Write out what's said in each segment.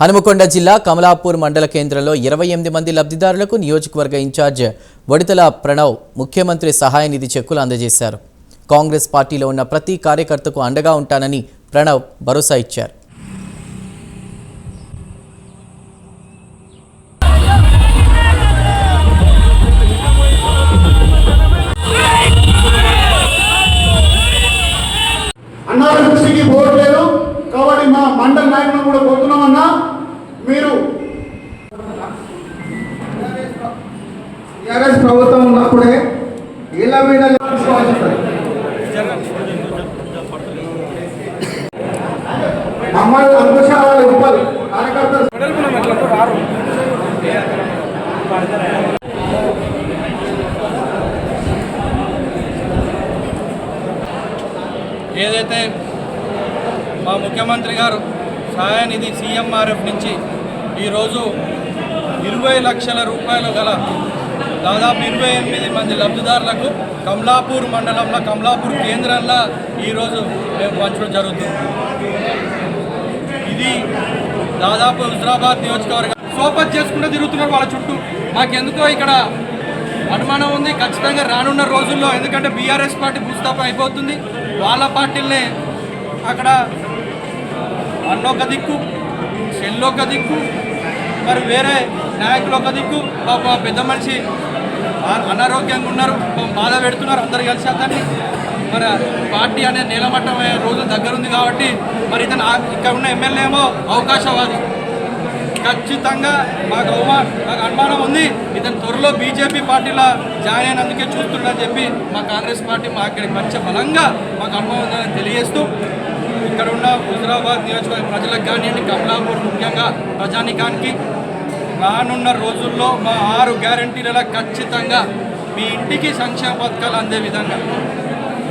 హనుమకొండ జిల్లా కమలాపూర్ మండల కేంద్రంలో ఇరవై ఎనిమిది మంది లబ్ధిదారులకు నియోజకవర్గ ఇన్ఛార్జ్ వడితల ప్రణవ్ ముఖ్యమంత్రి సహాయ నిధి చెక్కులు అందజేశారు. కాంగ్రెస్ పార్టీలో ఉన్న ప్రతి కార్యకర్తకు అండగా ఉంటానని ప్రణవ్ భరోసా ఇచ్చారు. అన్నా దృష్టికి లేదు కాబట్టి మా మండల నాయకులను కూడా కోరుతున్నామన్నా మీరు టీఆర్ఎస్ ప్రభుత్వం ఉన్నప్పుడే ఇళ్ళ మీద. మమ్మల్ని అంకుశాలు ఇవ్వాలి కార్యకర్తలు ఏదైతే మా ముఖ్యమంత్రి గారు సహాయనిధి సీఎంఆర్ఎఫ్ నుంచి ఈరోజు ఇరవై లక్షల రూపాయలు గల దాదాపు ఇరవై ఎనిమిది మంది లబ్ధిదారులకు కమలాపూర్ మండలంలో కమలాపూర్ కేంద్రంలో ఈరోజు మేము పంచడం జరుగుతుంది. ఇది దాదాపు హుజరాబాద్ నియోజకవర్గం సోపత్ చేసుకుంటూ తిరుగుతున్నారు వాళ్ళ చుట్టూ. మాకెందుకో ఇక్కడ అనుమానం ఉంది ఖచ్చితంగా రానున్న రోజుల్లో ఎందుకంటే బీఆర్ఎస్ పార్టీ భూస్థాపన అయిపోతుంది. వాళ్ళ పార్టీలనే అక్కడ అన్నొక దిక్కు చెల్లొక దిక్కు మరి వేరే నాయకులు ఒక దిక్కు. పాప పెద్ద మనిషి అనారోగ్యంగా ఉన్నారు బాధ పెడుతున్నారు అందరు కలిసి అతన్ని. మరి పార్టీ అనేది నీలమట్టం రోజు దగ్గరుంది కాబట్టి మరి ఇతను ఇక్కడ ఉన్న ఎమ్మెల్యే ఏమో అవకాశవాది. ఖచ్చితంగా మాకు అవమా మాకు అనుమానం ఉంది. ఇతను త్వరలో బీజేపీ పార్టీలో జాయిన్ అయినందుకే చూస్తుండని చెప్పి మా కాంగ్రెస్ పార్టీ మా అక్కడికి మంచి బలంగా మాకు అనుభవం ఉందని తెలియజేస్తూ ఇక్కడ ఉన్న హుజరాబాద్ నియోజకవర్గ ప్రజలకు కానివ్వండి కమలాపూర్ ముఖ్యంగా ప్రజానికానికి రానున్న రోజుల్లో మా ఆరు గ్యారంటీల ఖచ్చితంగా మీ ఇంటికి సంక్షేమ పథకాలు అందే విధంగా.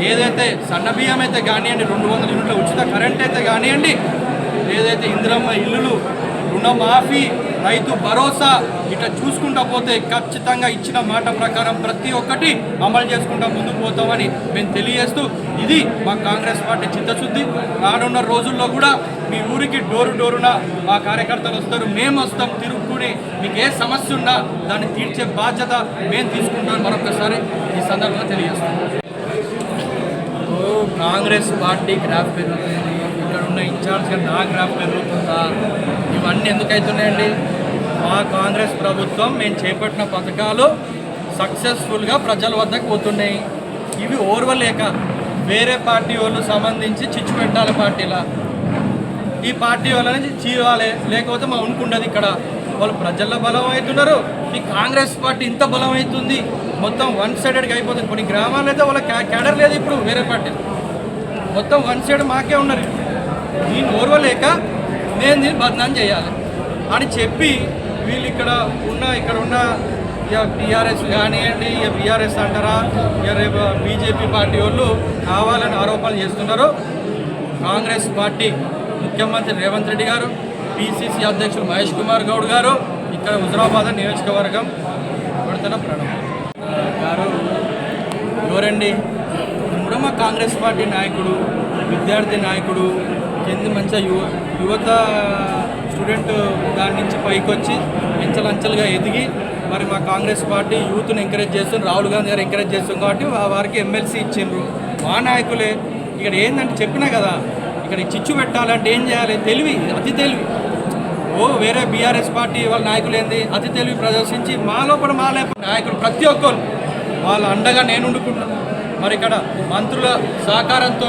ఏదైతే సన్న బియ్యం అయితే కానివ్వండి రెండు వందల యూనిట్ల ఉచిత కరెంట్ అయితే కానివ్వండి ఏదైతే ఇందిరమ్మ ఇల్లులు రుణమాఫీ రైతు భరోసా ఇట్లా చూసుకుంటా పోతే ఖచ్చితంగా ఇచ్చిన మాట ప్రకారం ప్రతి ఒక్కటి అమలు చేసుకుంటా ముందుకు పోతామని మేము తెలియజేస్తూ ఇది మా కాంగ్రెస్ పార్టీ చిత్తశుద్ధి. రానున్న రోజుల్లో కూడా మీ ఊరికి డోరు డోరున మా కార్యకర్తలు వస్తారు. మేము వస్తాం తిరుగుకుని మీకు ఏ సమస్య ఉన్నా దాన్ని తీర్చే బాధ్యత మేము తీసుకుంటాం మరొకసారి ఈ సందర్భంగా తెలియజేస్తాం ఓ, కాంగ్రెస్ పార్టీ గ్రాఫ్ పెరుగుతుంది. ఇక్కడ ఉన్న ఇన్ఛార్జ్గా నా గ్రాఫ్ పెరుగుతుందా? ఇవన్నీ ఎందుకు అవుతున్నాయండి మా కాంగ్రెస్ ప్రభుత్వం మేము చేపట్టిన పథకాలు సక్సెస్ఫుల్గా ప్రజల వద్దకు పోతున్నాయి. ఇవి ఓర్వలేక వేరే పార్టీ వాళ్ళు సంబంధించి చిచ్చు పెట్టాలి పార్టీలా. ఈ పార్టీ వాళ్ళని చీవాలి లేకపోతే మా ఉనుకుండదు ఇక్కడ. వాళ్ళు ప్రజల్లో బలం అవుతున్నారు ఈ కాంగ్రెస్ పార్టీ ఇంత బలం అవుతుంది మొత్తం వన్ సైడెడ్గా అయిపోతుంది. కొన్ని గ్రామాలు అయితే వాళ్ళ క్యా- క్యాడర్ లేదు ఇప్పుడు వేరే పార్టీ మొత్తం వన్ సైడ్ మాకే ఉన్నారు దీన్ని ఓర్వలేక నేను దీన్ని బదనాం చేయాలి. అని చెప్పి వీళ్ళు ఇక్కడ ఉన్న ఇక్కడ ఉన్న ఇక టీఆర్ఎస్ కానివ్వండి ఇక బీఆర్ఎస్ అంటారా ఇక రేపు బీజేపీ పార్టీ వాళ్ళు కావాలని ఆరోపణలు చేస్తున్నారు. కాంగ్రెస్ పార్టీ ముఖ్యమంత్రి రేవంత్ రెడ్డి గారు పిసిసి అధ్యక్షులు మహేష్ కుమార్ గౌడ్ గారు ఇక్కడ హుజరాబాద్ నియోజకవర్గం పడుతున్న ప్రణవ్ గారు ఎవరండి? కూడా మా కాంగ్రెస్ పార్టీ నాయకుడు విద్యార్థి నాయకుడు కింది మంచిగా యువ యువత స్టూడెంట్ దాని నుంచి పైకి వచ్చి అంచెలంచెలుగా ఎదిగి మరి మా కాంగ్రెస్ పార్టీ యూత్ని ఎంకరేజ్ చేస్తుంది. రాహుల్ గాంధీ గారు ఎంకరేజ్ చేస్తుంది కాబట్టి వారికి ఎమ్మెల్సీ ఇచ్చిండ్రు. మా నాయకులే ఇక్కడ ఏంటంటే చెప్పినా కదా ఇక్కడ చిచ్చు పెట్టాలంటే ఏం చేయాలి? తెలివి అతి తెలివి. ఓ వేరే బీఆర్ఎస్ పార్టీ వాళ్ళ నాయకులు ఏంది? అతి తెలివి ప్రదర్శించి మా లోపల మా నాయకులు ప్రతి ఒక్కరు వాళ్ళ అండగా నేను వండుకుంటున్నాను మరి ఇక్కడ మంత్రుల సహకారంతో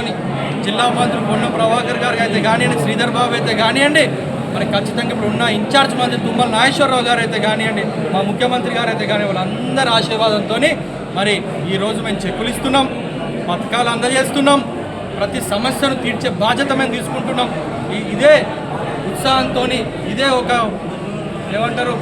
జిల్లా మంత్రులు పొన్న ప్రభాకర్ గారు అయితే కానివ్వండి శ్రీధర్ బాబు అయితే కానివ్వండి మరి ఖచ్చితంగా ఇప్పుడు ఉన్న ఇన్ఛార్జ్ మంత్రి తుమ్మల నాగేశ్వరరావు గారు అయితే కానివ్వండి మా ముఖ్యమంత్రి గారు అయితే కానీ వాళ్ళందరి ఆశీర్వాదంతో మరి ఈరోజు మేము చెక్కులు ఇస్తున్నాం పథకాలు అందజేస్తున్నాం ప్రతి సమస్యను తీర్చే బాధ్యత మేము తీసుకుంటున్నాం. ఇదే ఉత్సాహంతో ఇదే ఒక ఏమంటారు